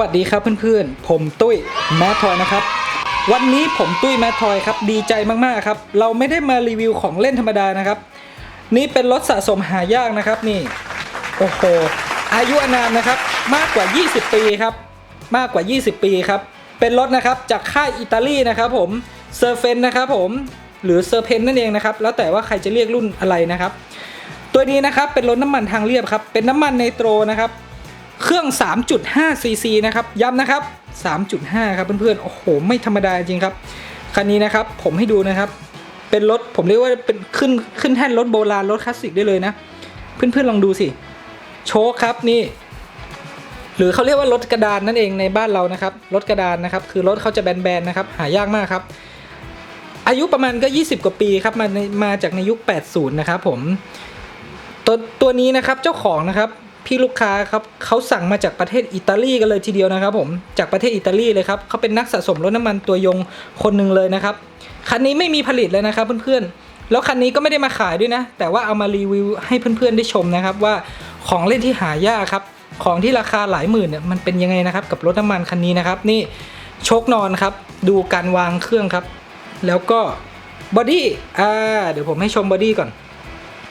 วัสดีครับเพื่อนๆ ผมตุ้ยแมททอยนะครับ วันนี้ผมตุ้ยแมททอยครับดีใจมากๆครับ เราไม่ได้มารีวิวของเล่นธรรมดานะครับ นี่เป็นรถสะสมหายากนะครับนี่ โอ้โห อายุอานามนะครับมากกว่า 20 ปีครับ มากกว่า 20 ปีครับ เป็นรถนะครับจากค่ายอิตาลีนะครับผมเซอร์เฟนนะครับผมหรือเซอร์เพนนั่นเองนะครับ แล้วแต่ว่าใครจะเรียกรุ่นอะไรนะครับ ตัวนี้นะครับเป็นรถน้ำมันทางเรียบครับ เป็นน้ำมันไนโตรนะครับ เครื่อง 3.5ซีซีนะครับ ย้ำนะครับ 3.5 ครับเพื่อนๆ โอ้โห ไม่ธรรมดาจริงครับ คันนี้นะครับ ผมให้ดูนะครับ เป็นรถ ผมเรียกว่าเป็นขึ้นขึ้นแท่นรถโบราณ รถคลาสสิกได้เลยนะ เพื่อนๆ ลองดูสิ โชคครับนี่ หรือเขาเรียกว่ารถกระดานนั่นเองในบ้านเรานะครับ รถกระดานนะครับ คือรถเขาจะแบนๆ นะครับ หายากมากครับ อายุประมาณก็ 20 กว่าปีครับ มามาจากในยุค 80 นะครับผม ตัวตัวนี้นะครับ เจ้าของนะครับ พี่ลูกค้าครับเขาสั่งมาจากประเทศอิตาลีกันเลยทีเดียวนะครับ ผมจากประเทศอิตาลีเลยครับเขาเป็นนักสะสมรถน้ำมันตัวยงคนหนึ่งเลยนะครับคันนี้ไม่มีผลิตเลยนะครับเพื่อนๆ แล้วคันนี้ก็ไม่ได้มาขายด้วยนะ แต่ว่าเอามารีวิวให้เพื่อนๆได้ชมนะครับว่าของเล่นที่หายากครับของที่ราคาหลายหมื่นเนี่ยมันเป็นยังไงนะครับกับรถน้ำมันคันนี้นะครับนี่โชคนอนครับดูการวางเครื่องครับ แล้วก็บอดี้อ่าเดี๋ยวผมให้ชมบอดี้ก่อน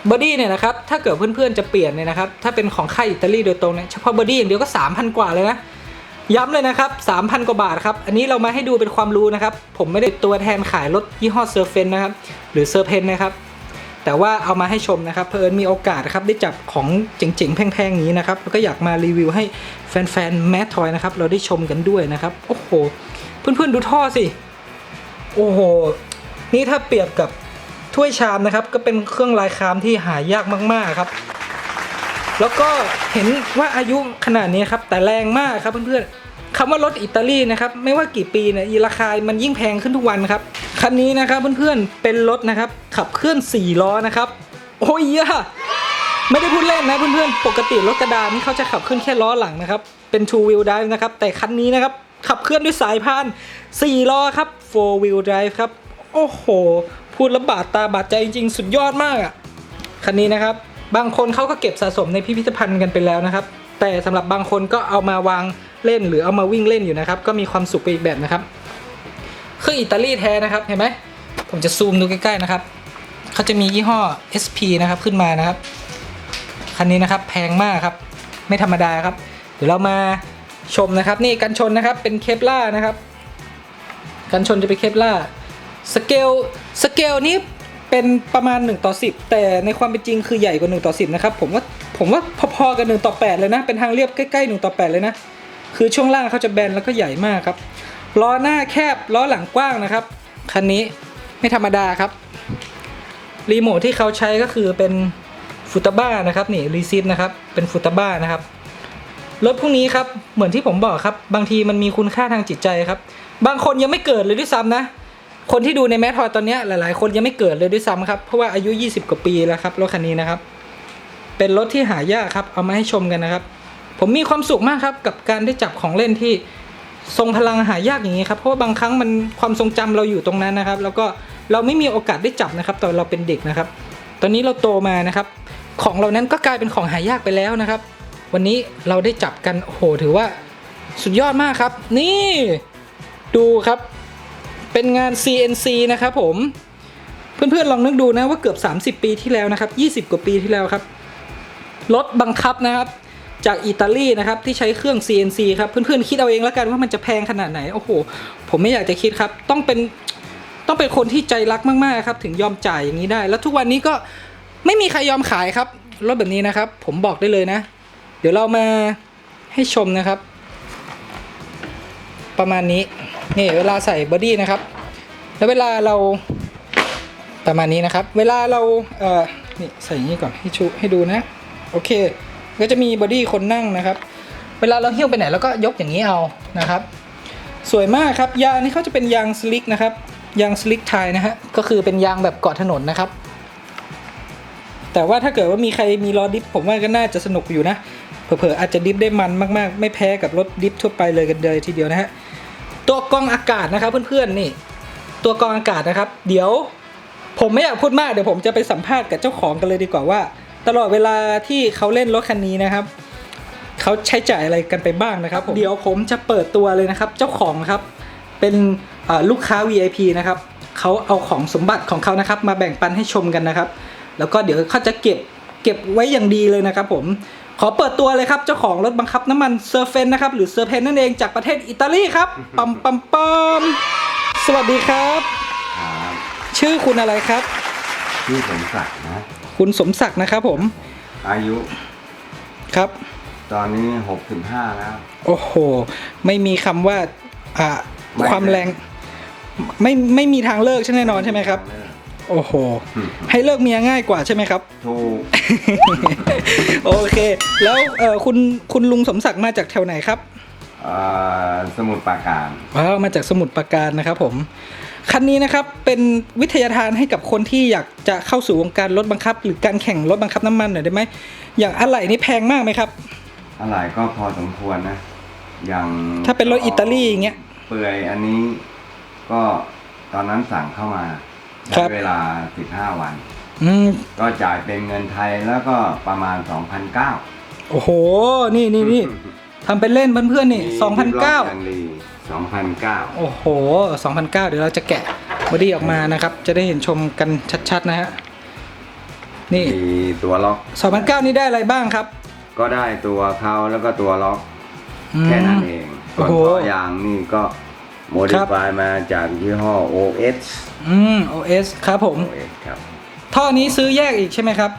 บอดี้เนี่ยนะครับถ้าเกิดเพื่อนๆจะเปลี่ยนเนี่ยนะครับถ้าเป็นของค่ายอิตาลีโดยตรงเนี่ยเฉพาะบอดี้อย่างเดียวก็ 3,000 กว่าเลยนะย้ำเลยนะครับ 3,000 กว่าบาทครับ อันนี้เรามาให้ดูเป็นความรู้นะครับ ผมไม่ได้ตัวแทนขายรถยี่ห้อเซอร์เฟนนะครับ หรือเซอร์เพนนะครับ แต่ว่าเอามาให้ชมนะครับ เพลินมีโอกาสครับได้จับของเจ๋งๆ แพงๆอย่างนี้นะครับ แล้วก็อยากมารีวิวให้แฟนๆ แมททอยนะครับ เราได้ชมกันด้วยนะครับ โอ้โห เพื่อนๆ ดูท่อสิ โอ้โห นี่ถ้าเปรียบกับ ถ้วยชามนะครับก็เป็นเครื่องลายครามที่หายากมากๆครับ แล้วก็เห็นว่าอายุขนาดนี้ครับแต่แรงมากครับเพื่อนๆคำว่ารถอิตาลีนะครับไม่ว่ากี่ปีเนี่ยราคามันยิ่งแพงขึ้นทุกวันครับคันนี้นะครับเพื่อนๆเป็นรถนะครับขับเคลื่อน4ล้อนะครับ โอ้ยอะไม่ได้พูดเล่นนะเพื่อนๆ ปกติรถกระดานนี่เขาจะขับเคลื่อนแค่ล้อหลังนะครับ เป็น two wheel drive นะครับ แต่คันนี้นะครับ ขับเคลื่อนด้วยสายพาน 4 ล้อครับ four wheel drive ครับ โอ้โห พูดแล้วบาดตาบาดใจจริงๆ สุดยอดมากอะคันนี้นะครับ บางคนเขาก็เก็บสะสมในพิพิธภัณฑ์กันไปแล้วนะครับ แต่สำหรับบางคนก็เอามาวางเล่นหรือเอามาวิ่งเล่นอยู่นะครับ ก็มีความสุขไปอีกแบบนะครับเครื่องอิตาลีแท้นะครับเห็นไหมผมจะซูมดูใกล้ๆนะครับเขาจะมียี่ห้อ SP นะครับขึ้นมานะครับคันนี้นะครับแพงมากครับ ไม่ธรรมดาครับ เดี๋ยวเรามาชมนะครับ นี่กันชนนะครับเป็นเคปล่านะครับ กันชนจะเป็นเคปล่า สเกลสเกลนี้เป็นประมาณ 1 ต่อ 10 แต่ในความเป็นจริงคือใหญ่กว่า 1 ต่อ 10 นะครับ ผมว่าผมว่าพอๆกัน1ต่อ 8 เลยนะ เป็นทางเรียบใกล้ๆ 1 ต่อ 8 เลยนะ คือช่วงล่างเขาจะแบนแล้วก็ใหญ่มากครับล้อหน้าแคบล้อหลังกว้างนะครับคันนี้ไม่ธรรมดาครับรีโมทที่เขาใช้ก็คือเป็นฟุตบ้านะครับนี่รีซิตนะครับเป็นฟุตบ้านะครับรถพวกนี้ครับเหมือนที่ผมบอกครับ บางทีมันมีคุณค่าทางจิตใจครับ บางคนยังไม่เกิดเลยด้วยซ้ำนะ คนที่ดูในแมททอยตอนนี้หลาย ๆ คนยังไม่เกิดเลยด้วยซ้ำครับ เพราะว่าอายุ 20 กว่าปีแล้วครับรถคันนี้นะครับ เป็นรถที่หายากครับ เอามาให้ชมกันนะครับ ผมมีความสุขมากครับกับการได้จับของเล่นที่ทรงพลังหายากอย่างนี้ครับ เพราะว่าบางครั้งมันความทรงจำเราอยู่ตรงนั้นนะครับ แล้วก็เราไม่มีโอกาสได้จับนะครับ ตอนเราเป็นเด็กนะครับ ตอนนี้เราโตมานะครับ ของเรานั้นก็กลายเป็นของหายากไปแล้วนะครับ วันนี้เราได้จับกันโอ้โหถือว่าสุดยอดมากครับ นี่ ดูครับ เป็นงาน CNC นะครับผมเพื่อนๆลองนึกดูนะว่าเกือบ 30 ปีที่แล้วนะครับ 20 กว่าปีที่แล้วครับรถบังคับนะครับ จากอิตาลีนะครับที่ใช้เครื่อง CNC ครับเพื่อนๆคิดเอาเองแล้วกันว่ามันจะแพงขนาดไหนโอ้โห ผมไม่อยากจะคิดครับ ต้องเป็นต้องเป็นคนที่ใจรักมากๆครับถึงยอมจ่ายอย่างนี้ได้ แล้วทุกวันนี้ก็ไม่มีใครยอมขายครับรถแบบนี้นะครับ ผมบอกได้เลยนะ เดี๋ยวเรามาให้ชมนะครับ ประมาณนี้นี่เวลาใส่บอดี้นะครับ แล้วเวลาเราประมาณนี้นะครับ เวลาเราเอ่อนี่ใส่อย่างนี้ก่อนให้ชูให้ดูนะ โอเค ก็จะมีบอดี้คนนั่งนะครับ เวลาเราหิ้วไปไหนเราก็ยกอย่างนี้เอานะครับ สวยมากครับ ยางนี่เขาจะเป็นยางสลิกนะครับ ยางสลิกไทยนะฮะ ก็คือเป็นยางแบบเกาะถนนนะครับ แต่ว่าถ้าเกิดว่ามีใครมีล้อดิฟผมว่าก็น่าจะสนุกอยู่นะ เผลอๆอาจจะดิฟได้มันมากๆ ไม่แพ้กับรถดิฟทั่วไปเลยกันเลยทีเดียวนะฮะ ตัวกรองอากาศนะครับเพื่อนๆนี่ ตัวกรองอากาศนะครับ เดี๋ยวผมไม่อยากพูดมากเดี๋ยวผมจะไปสัมภาษณ์กับเจ้าของกันเลยดีกว่าว่า ตลอดเวลาที่เขาเล่นรถคันนี้นะครับเขาใช้จ่ายอะไรกันไปบ้างนะครับผมเดี๋ยวผมจะเปิดตัวเลยนะครับ เจ้าของครับเป็นเอ่อลูกค้า VIP นะครับเขาเอาของสมบัติของเขานะครับ มาแบ่งปันให้ชมกันนะครับ แล้วก็เดี๋ยวเขาจะเก็บเก็บไว้อย่างดีเลยนะครับ ผมขอเปิดตัวเลยครับ เจ้าของรถบังคับน้ำมันเซอร์เฟนนะครับ หรือเซอร์เพนนั่นเองจากประเทศอิตาลีครับปัมปัมปัม สวัสดีครับ ครับชื่อคุณอะไรครับพี่สมศักดิ์นะ คุณสมศักดิ์นะครับผมอายุครับ ตอนนี้หกสิบห้าแล้ว โอ้โห ไม่มีคำว่าอ่าไม่ ความแรง ไม่ไม่มีทางเลิกใช่แน่นอนใช่ไหมครับ โอ้โห อืมให้เลิกเมียง่ายกว่าใช่ไหมครับ ถูกโอเค แล้วเออคุณคุณลุงสมศักดิ์มาจากแถวไหนครับเอ่อ สมุดปราการว้าวมาจากสมุทรปราการนะครับผมคันนี้นะครับเป็นวิทยาทานให้กับคนที่อยากจะเข้าสู่วงการรถบังคับ หรือการแข่งรถบังคับน้ำมันหน่อยได้ไหมอย่างอะไหล่นี่แพงมากไหมครับอะไรก็พอสมควรนะ อย่างถ้าเป็นรถอิตาลีอย่างเงี้ยเปื่อยอันนี้ก็ตอนนั้นสั่งเข้ามาครัใช้บเวลา15วันอืมก็จ่ายเป็นเงินไทยแล้วก็ประมาณ2,009โอ้โห นี่นี่นี่ ทำเป็นเล่นเพื่อนๆนี่มีสองพันเก้าอย่างดี2,009 โอ้โหสองพันเก้าเดี๋ยวเราจะแกะบอดี้ออกมานะครับ จะได้เห็นชมกันชัดๆนะฮะ นี่ มีตัวล็อกสองพันเก้านี่ได้อะไรบ้างครับ ก็ได้ตัวเขาแล้วก็ตัวล็อกอืม แค่นั้นเองส่วนโอ้โหต่อยางนี่ก็โมดิฟายมาจากยี่ห้อ OS อืม OS ครับผม OS ครับท่ท่อนี้ซื้อแยกอีกใช่ไหมครับ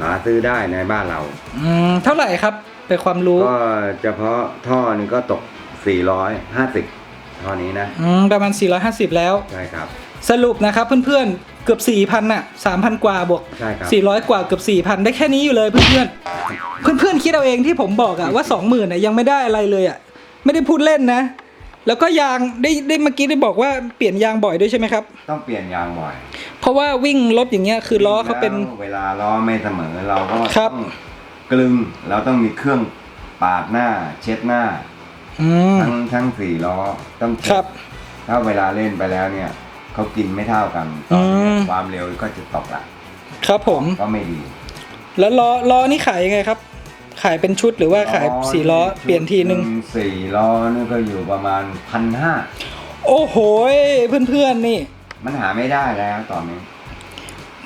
หาซื้อได้ในบ้านเรา อืม เท่าไหร่ครับ เป็นความรู้ก็เฉพาะท่อนี่ก็ตก 450 ท่อนี้นะอืมประมาณ 450 แล้ว ใช่ครับ สรุปนะครับเพื่อนๆเกือบ 4,000น่ะ3,000 กว่าบวก ใช่ครับ 400 กว่าเกือบ 4,000 ได้แค่นี้อยู่เลยเพื่อนๆ เพื่อนๆคิดเอาเองที่ผมบอกอะว่า 20,000น่ะยังไม่ได้อะไรเลยอะไม่ได้พูดเล่นนะ แล้วก็ยางได้ได้เมื่อกี้ได้บอกว่าเปลี่ยนยางบ่อยด้วยใช่ไหมครับ ต้องเปลี่ยนยางบ่อยเพราะว่าวิ่งรถอย่างเงี้ยคือล้อเขาเป็น แล้วเวลาล้อไม่เสมอเราก็ครับ ต้อง กลึงเราต้องมีเครื่องปาดหน้า เช็ดหน้า อืม ทั้งทั้งสี่ล้อต้องคเช็รัดบถ้าเวลาเล่นไปแล้วเนี่ยเขากินไม่เท่ากันอืม ความเร็วก็จะตกละครับผม ก็ไม่ดี แล้วล้อล้อนี่ขายยังไงครับ ขายเป็นชุดหรือว่าขายสี่ล้อเปลี่ยนทีนึงสี่ล้อนี่ก็อยู่ประมาณพันห้าโอ้โหเพื่อนๆนี่ มันหาไม่ได้แล้วตอนนี้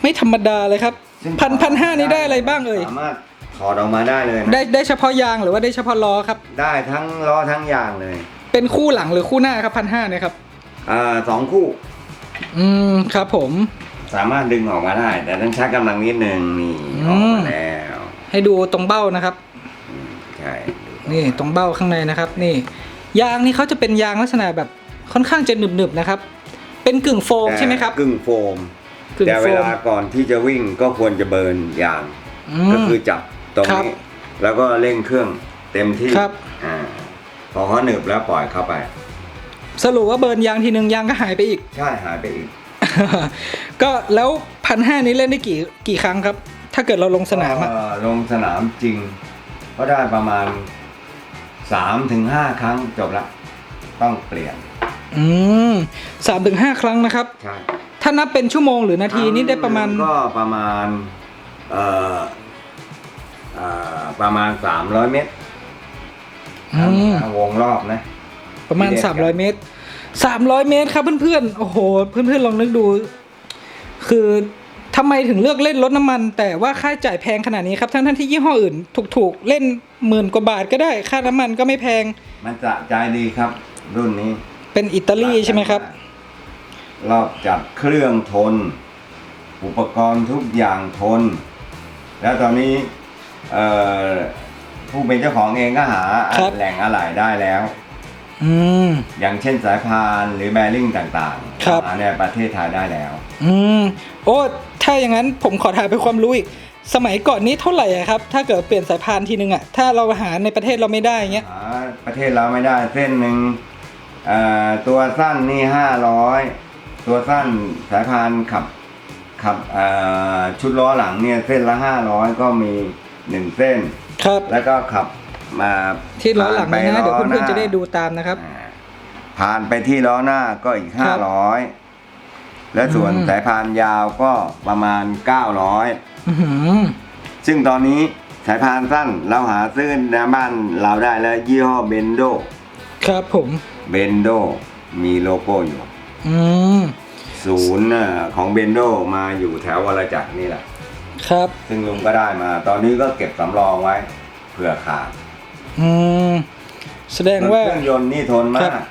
ไม่ธรรมดาเลยครับ ซึ่งพันพันห้านี่ได้อะไรบ้างเอ่ย สามารถ ถอดออกมาได้เลยนะได้ได้เฉพาะยางหรือว่าได้เฉพาะล้อครับ ได้ทั้งล้อทั้งยางเลยเป็นคู่หลังหรือคู่หน้าครับพันห้าเนี่ยครับ อ่าสองคู่ อืมครับผม สามารถดึงออกมาได้ แต่ต้องใช้กำลังนิดนึงนี่อืมออกมาแล้วให้ดูตรงเบ้านะครับ อืมใช่นี่ตรงเบ้าข้างในนะครับ นี่ ยางนี่เขาจะเป็นยางลักษณะแบบค่อนข้างจะหนึบๆนะครับ เป็นกึ่งโฟมใช่ไหมครับ กึ่งโฟมกึ่งแต่โฟเวมลาก่อนที่จะวิ่งก็ควรจะเบิร์นยาง อืก็มคือจับ ตรงครับนี้ แล้วก็เร่งเครื่องเต็มที่ครับ อ่าพอเขาหนึบแล้วปล่อยเข้าไป สรุปว่าเบิร์นยางทีนึงยางก็หายไปอีก ใช่หายไปอีกก็แล้วพันห้านี้เล่นได้กี่กี่ครั้งครับ ถ้าเกิดเราลงสนามอะเอ่อลงสนามจริง ก็ได้ประมาณสามถึงห้าครั้งจบละ ต้องเปลี่ยน อืมสามถึงห้าครั้งนะครับ ใช่ถ้านับเป็นชั่วโมงหรือนาทีนี่ได้ประมาณ ก็ประมาณเอ่อเอ่อประมาณสามร้อยเมตรอืมวงรอบนะ ประมาณที่เล่นกัน300 เมตร 300 เมตรครับเพื่อนๆ โอ้โห เพื่อนๆ ลองนึกดู คือทำไมถึงเลือกเล่นรถน้ำมัน แต่ว่าค่าใช้จ่ายแพงขนาดนี้ครับ ทั้งๆที่ยี่ห้ออื่น ถูกๆ เล่นหมื่นกว่าบาทก็ได้ ค่าน้ำมันก็ไม่แพง มันจะใจดีครับ รุ่นนี้เป็นอิตาลีใช่ไหมครับ รอบจัดเครื่องทน อุปกรณ์ทุกอย่างทน แล้วตอนนี้ เอ่อผู้เป็นเจ้าของเองก็หาครับ แหล่งอะไหล่ได้แล้ว อืม อย่างเช่นสายพานหรือแบริ่งต่างครับหาในประเทศไทยได้แล้ว อืม โอ้ ถ้าอย่างนั้นผมขอถามเป็นความรู้อีก สมัยก่อนนี้เท่าไหร่อะครับ ถ้าเกิดเปลี่ยนสายพานทีนึงอะถ้าเราหาในประเทศเราไม่ได้อย่างเงี้ย หาประเทศเราไม่ได้เส้นหนึ่งเอ่อตัวสั้นนี่ห้าร้อยตัวสั้นสายพานขับขับเอ่อชุดล้อหลังเนี่ยเส้นละห้าร้อยก็มี หนึ่งเส้น ครับแล้วก็ขับมาที่ล้อหลังนี้นะเดี๋ยวผ่าเพื่อนๆล้จะได้ดูตามนะครับอ่าผ่านไปที่ล้อหน้าก็อีกครัห้าบร้อยและส่วนอืมสายพานยาวก็ประมาณเก้าร้อยอื้อหือซึ่งตอนนี้สายพานสั้นเราหาซื้อในบ้านเราได้แล้วยี่ห้อเบนโดครับผมเบนโดมีโลโก้อยู่อืมศูนย์น่ะของเบนโดมาอยู่แถววรจักรนี่แหละ ครับ ซึ่งลุงก็ได้มา ตอนนี้ก็เก็บสำรองไว้เผื่อขาดอืมแสดงว่า เครื่องยนต์นี่ทนคมารัก บ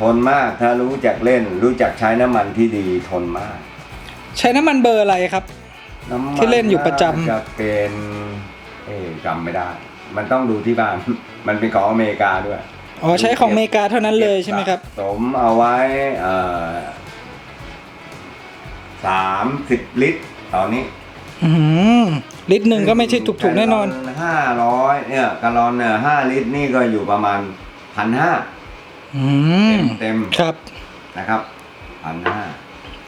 ทนมากถ้ารู้จักเล่น รู้จักใช้น้ำมันที่ดีทนมาก ใช้น้ำมันเบอร์อะไรครับ น้ำมันที่เล่นอยู่ประจำ จะเป็นเอ๊ะจำไม่ได้ มันต้องดูที่บ้าน มันเป็นของอเมริกาด้วยอ๋อใช้ของอเมริกาเท่านั้นเลยใช่ไหมครับ สะสมเอาไว้สามสิบลิตร ตอนนี้อืมลิตรหนึ่งก็ไม่ใช่ถูกๆแน่นอน ห้าร้อยเนี่ยกะลอนเนี่ยห้าลิตรนี่ก็อยู่ประมาณพันห้าอืมเต็มครับ ๆนะครับพันห้า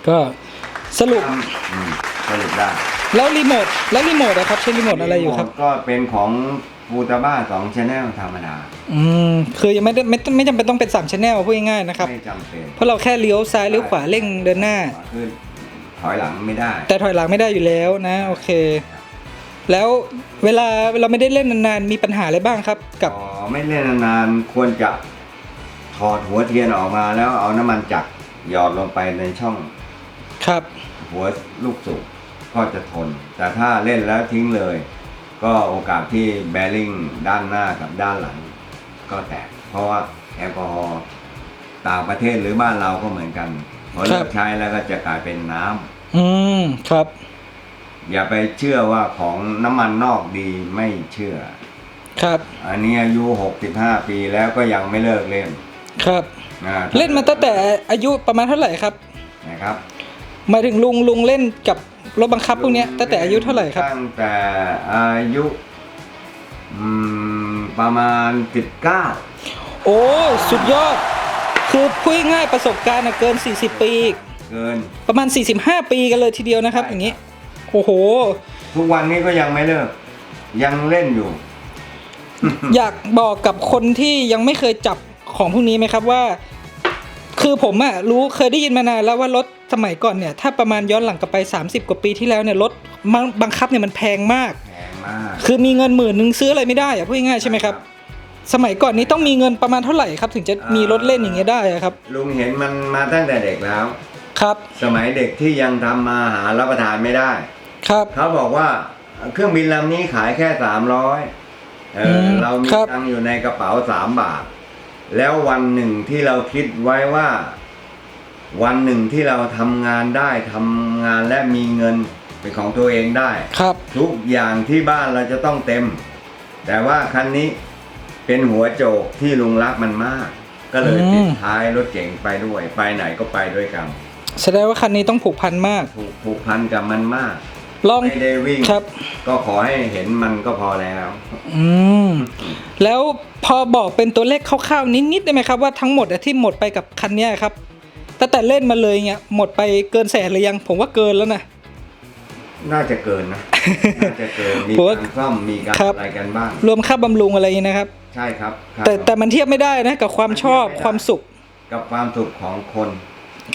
ก็สรุปสรุปได้แล้วรีโมทแล้วรีโมทนะครับใช้รีโมทอะไรอยู่ครับโหมดก็เป็นของฟูตาบ้าสองชแนลธรรมดาอืมคือยังไม่ได้ไม่ไม่จำเป็นต้องเป็น3ามชแนลพูดง่ายๆนะครับ ไม่จำเป็นเพราะเราแค่เลี้ยวซ้ายเลี้ยวขวาเร่งเดินหน้าคือ ถอยหลังไม่ได้ แต่ถอยหลังไม่ได้อยู่แล้วนะ โอเค แล้วเวลาเราไม่ได้เล่นนานๆมีปัญหาอะไรบ้างครับ กับอ๋อไม่เล่นนานๆควรจะถอดหัวเทียนออกมาแล้วเอาน้ำมันจักรหยอดลงไปในช่องครับ หัวลูกสูบก็จะทน แต่ถ้าเล่นแล้วทิ้งเลย ก็โอกาสที่แบริ่งด้านหน้ากับด้านหลัง ก็แตก เพราะว่าแอลกอฮอล์ต่างประเทศหรือบ้านเราก็เหมือนกันพอเลิครักบใช้แล้วก็จะกลายเป็นน้ำ อืมครับ อย่าไปเชื่อว่าของน้ำมันนอกดีไม่เชื่อ ครับ อันนี้อายุ65ปีแล้วก็ยังไม่เลิกเล่นครับนะเล่นมาตั้งแต่อายุประมาณเท่าไหร่ครับนะครับหมายถึงลุงลุงเล่นกับรถบังคับพวกเนี้ยตั้งแต่อายุเท่าไหร่ครับตั้งแต่อายุอืมประมาณ19โอ้ยสุดยอด คือพูดง่ายๆประสบการณ์น่ะเกิน 40 ปี เกิน ประมาณ 45 ปีกันเลยทีเดียวนะครับ ใช่ อย่างนี้ โอ้โห ทุกวันนี้ก็ยังไม่เลิก ยังเล่นอยู่ อยากบอกกับคนที่ยังไม่เคยจับของพวกนี้ไหมครับว่า คือผมอะรู้เคยได้ยินมานานแล้วว่ารถสมัยก่อนเนี่ย ถ้าประมาณย้อนหลังกลับไป 30 กว่าปีที่แล้วเนี่ยรถบังบังคับเนี่ยมันแพงมาก แพงมากคือมีเงินหมื่นหนึ่งซื้ออะไรไม่ได้อะพูดง่ายๆใช่ไหมครับ สมัยก่อนนี้ต้องมีเงินประมาณเท่าไหร่ครับ ถึงจะมีรถเล่นอย่างเงี้ยได้อะครับ ลุงเห็นมันมาตั้งแต่เด็กแล้ว ครับสมัยเด็กที่ยังทำมาหารับประทานไม่ได้ ครับเขาบอกว่าเครื่องบินลำนี้ขายแค่สามร้อยเออมเรามีครับ ตังค์อยู่ในกระเป๋าสามบาท แล้ววันหนึ่งที่เราคิดไว้ว่า วันหนึ่งที่เราทำงานได้ทำงานและมีเงินเป็นของตัวเองได้ ครับ ทุกอย่างที่บ้านเราจะต้องเต็ม แต่ว่าคันนี้เป็นหัวโจกที่ลุงรักมันมาก ก็เลยอืมติดท้ายรถเก๋งไปด้วย ไปไหนก็ไปด้วยกัน แสดงว่าคันนี้ต้องผูกพันมากถูกผูกพันกับมันมากลองไม่ได้วิ่งครับ ก็ขอให้เห็นมันก็พอแล้ว อืมแล้วพอบอกเป็นตัวเลขคร่าวๆนิดๆได้ไหมครับว่าทั้งหมดอะที่หมดไปกับคันเนี้ยครับตั้งแต่เล่นมาเลยเงี้ยหมดไปเกินแสนหรือยัง ผมว่าเกินแล้วนะน่าจะเกินนะ น่าจะเกิน มีผมว่าการซ่อม มีการครับอะไรกันบ้าง รวมค่าบำรุงอะไรอย่างนี้นะครับ ใช่ครับครับ แต่แต่มันเทียบไม่ได้นะ กับความชอบมันเทียบไม่ได้ความสุข กับความสุขของคน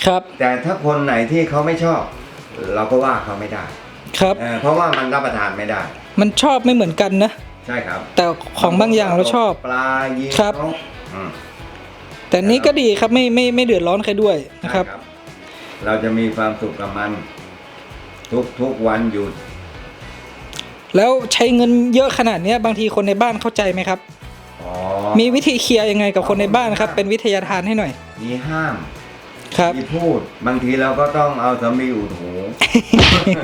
ครับแต่ถ้าคนไหนที่เขาไม่ชอบ เราก็ว่าเขาไม่ได้ครับ เออเพราะว่ามันรับประทานไม่ได้ มันชอบไม่เหมือนกันนะ ใช่ครับแต่ของบางอย่างเราชอบ ปลายิงครับ นกอืมแต่นี้ก็ดีครับไม่ไม่ไม่เดือดร้อนใครด้วยนะครับ ใช่เราจะมีความสุขกับมัน ทุกทุกวันหยุดแล้วใช้เงินเยอะขนาดเนี้ยบางทีคนในบ้านเข้าใจไหมครับ อ๋อมีวิธีเคลียร์ยังไงกับคนในบ้านครับ เป็นวิทยาทานให้หน่อย มีห้าม ครับ มีพูด บางทีเราก็ต้องเอาสำลีอุดหู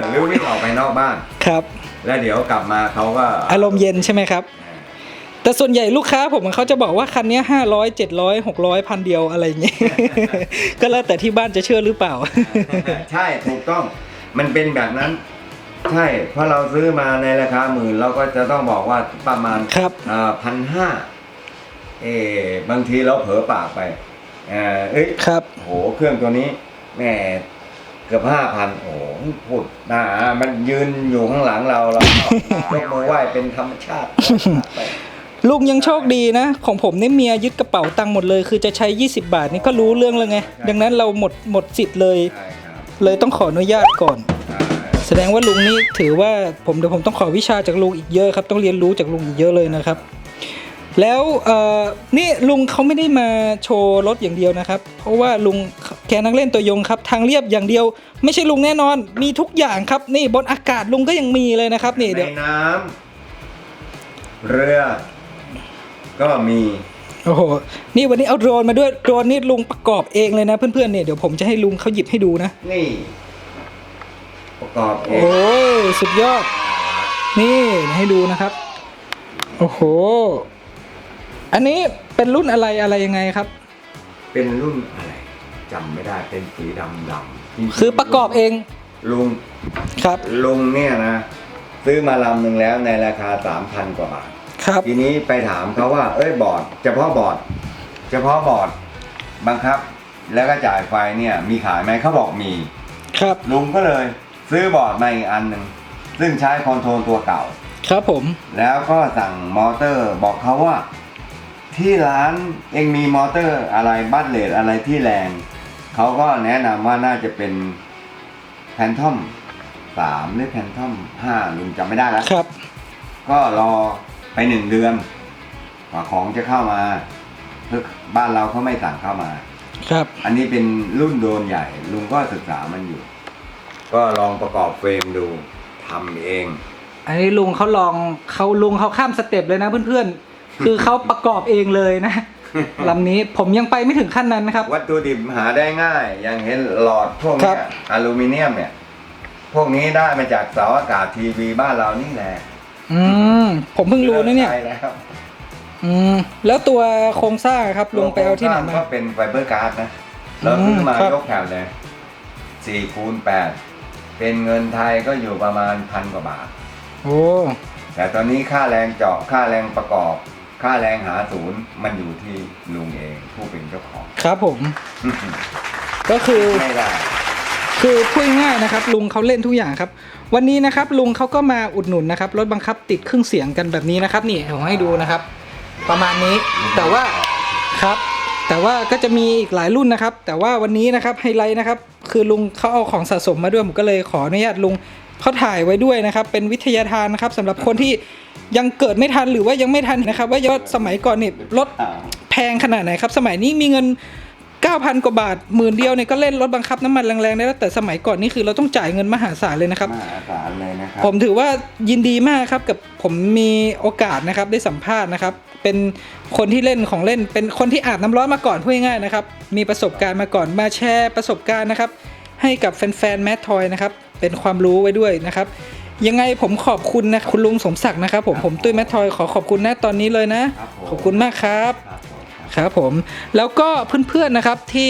หรือวิ่งออกไปนอกบ้าน ครับ แล้วเดี๋ยวกลับมาเขาก็อารมณ์เย็นใช่ไหมครับ แต่ส่วนใหญ่ลูกค้าผมเขาจะบอกว่าคันเนี้ห้าร้อยเจ็ดร้อยหกร้อยพันเดียวอะไรอย่างเงี้ย ก็แล้วแต่ที่บ้านจะเชื่อหรือเปล่า ใช่ถูกต้องมันเป็นแบบนั้น ใช่เพราะเราซื้อมาในราคาหมื่นเราก็จะต้องบอกว่าประมาณครับพันห้าเออบางทีเราเผลอปากไปเออเอ้ยครับ โหเครื่องตัวนี้แหม่เกือบห้าพันโอ้โหพูดน่ามันยืนอยู่ข้างหลังเราเรายกมือไหว้เป็นธรรมชาติไป ลุงยังโชคดีนะ ของผมนี่เมียยึดกระเป๋าตังค์หมดเลย คือจะใช้ 20 บาทนี่ก็รู้เรื่องแล้วไง ดังนั้นเราหมดหมดสิทธิ์เลย ใช่ครับเลยต้องขออนุญาตก่อนใช่แสดงว่าลุงนี่ถือว่าผมเดี๋ยวผมต้องขอวิชาจากลุงอีกเยอะครับ ต้องเรียนรู้จากลุงอีกเยอะเลยนะครับ แล้วเอ่อนี่ลุงเขาไม่ได้มาโชว์รถอย่างเดียวนะครับ เพราะว่าลุงแกนักเล่นตัวยงครับ ทางเรียบอย่างเดียว ไม่ใช่ลุงแน่นอน มีทุกอย่างครับ นี่บนอากาศลุงก็ยังมีเลยนะครับ นี่ในเดี๋ยวน้ำเรือ ก็มีโอ้โห นี่วันนี้เอาโดรนมาด้วย โดรนนี่ลุงประกอบเองเลยนะเพื่อนๆเนี่ย เดี๋ยวผมจะให้ลุงเขาหยิบให้ดูนะ นี่ ประกอบเอโอ้งยสุดยอด นี่ให้ดูนะครับ โอ้โห อันนี้เป็นรุ่นอะไรอะไรยังไงครับ เป็นรุ่นอะไรจำไม่ได้เป็นสีดำดำจงๆคือประกอบเองลุงครับลุงเนี่ยนะ ซื้อมาลำหนึ่งแล้วในราคาสามพันกว่าบาทครับ ทีนี้ไปถามเขาว่า เอ้ยบอร์ดเฉพาะบอร์ดเฉพาะบอร์ดบังคับ แล้วก็จ่ายไฟเนี่ยมีขายไหมเขาบอกมี ครับลุงก็เลย ซื้อบอร์ดมาอีกอันหนึ่งซึ่งใช้คอนโทรลตัวเก่า ครับผม แล้วก็สั่งมอเตอร์บอกเขาว่า ที่ร้านเองมีมอเตอร์อะไรบัตเลดอะไรที่แรง เขาก็แนะนำว่าน่าจะเป็นแพนทอมสามหรือแพนทอมห้าลุงจำไม่ได้แล้วครับ ก็รอไปหนึ่งเดือนกว่าของจะเข้ามาเพื่อบ้านเราเขาไม่สั่งเข้ามา ครับ อันนี้เป็นรุ่นโดรนใหญ่ ลุงก็ศึกษามันอยู่ ก็ลองประกอบเฟรมดูทำเอง อันนี้ลุงเขาลองเขาลุงเขาข้ามสเต็ปเลยนะเพื่อนๆ คือเขาประกอบเองเลยนะลำนี้ผมยังไปไม่ถึงขั้นนั้นนะครับ วัตถุดิบหาได้ง่าย อย่างเห็นหลอดพวกครัเนี้บ ยอลูมิเนียมเนี่ย พวกนี้ได้มาจากเสาอากาศทีวีบ้านเรานี่แหละอืมผมเพิ่งรู้นะเนี่ยใช่แล้วอืมแล้วตัวโครงสร้างครับลุงไปเอาที่ไหนมา ก็เป็นไฟเบอร์การ์ดนะเราซื้อมาครับ ยกแผ่นเลยสี่คูณแปดเป็นเงินไทยก็อยู่ประมาณพันกว่าบาท โอ้แต่ตอนนี้ค่าแรงเจาะค่าแรงประกอบ ค่าแรงหาศูนย์มันอยู่ที่ลุงเองผู้เป็นเจ้าของ ครับผม ก็คือ ไม่ได้คือพูดง่ายๆนะครับ ลุงเขาเล่นทุกอย่างครับ วันนี้นะครับลุงเขาก็มาอุดหนุนนะครับรถบังคับติดเครื่องเสียงกันแบบนี้นะครับ นี่ผมให้ดูนะครับ ประมาณนี้แต่ว่าครับ แต่ว่าก็จะมีอีกหลายรุ่นนะครับ แต่ว่าวันนี้นะครับไฮไลท์นะครับ คือลุงเขาเอาของสะสมมาด้วยผมก็เลยขออนุญาตลุง เขาถ่ายไว้ด้วยนะครับ เป็นวิทยาทานนะครับสำหรับคนที่ยังเกิดไม่ทันหรือว่ายังไม่ทันนะครับ ว่ายอดสมัยก่อนเนี่ยรถแพงขนาดไหนครับ สมัยนี้มีเงิน 9,000 กว่าบาทหมื่นเดียวเนี่ยก็เล่นรถบังคับน้ำมันแรงๆได้แล้วแต่สมัยก่อนนี่คือเราต้องจ่ายเงินมหาศาลเลยนะครับ มหาศาลเลยนะครับ ผมถือว่ายินดีมากครับกับผมมีโอกาสนะครับได้สัมภาษณ์นะครับ เป็นคนที่เล่นของเล่น เป็นคนที่อาบน้ำร้อนมาก่อนพูดง่ายๆนะครับมีประสบการณ์มาก่อนมาแชร์ประสบการณ์นะครับ ให้กับแฟนๆแมททอยนะครับ เป็นความรู้ไว้ด้วยนะครับยังไงผมขอบคุณนะคุณลุงสมศักดิ์นะครับผมผมตุ้ยแมททอยขอขอบคุณนะตอนนี้เลยนะครับผมขอบคุณมากครับครับผมครับผมแล้วก็เพื่อนๆนะครับที่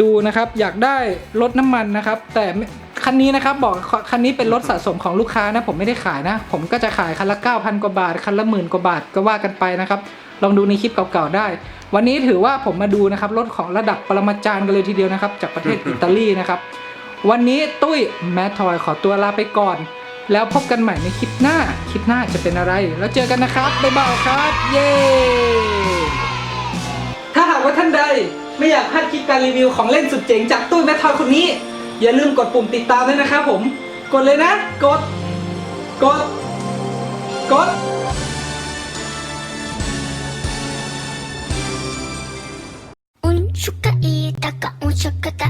ดูนะครับอยากได้รถน้ำมันนะครับ แต่ไม่คันนี้นะครับบอกคันนี้เป็นรถสะสมของลูกค้านะผมไม่ได้ขายนะ ผมก็จะขายคันละ 9,000 กว่าบาท คันละหมื่นกว่าบาทก็ว่ากันไปนะครับ ลองดูในคลิปเก่าๆได้ วันนี้ถือว่าผมมาดูนะครับรถของระดับปรมาจารย์กันเลยทีเดียวนะครับ จากประเทศอิตาลีนะครับ วันนี้ตุ้ยแมททอยขอตัวลาไปก่อน แล้วพบกันใหม่ในคลิปหน้าคลิปหน้าจะเป็นอะไร แล้วเจอกันนะครับบ๊ายบายครับ เย้ ถ้าหากว่าท่านใดไม่อยากพลาดคลิปการรีวิวของเล่นสุดเจ๋งจากตู้แมททอยคนนี้ อย่าลืมกดปุ่มติดตามด้วยนะครับผม กดเลยนะ กด กด กด うんしゅかいたかうんしゅかた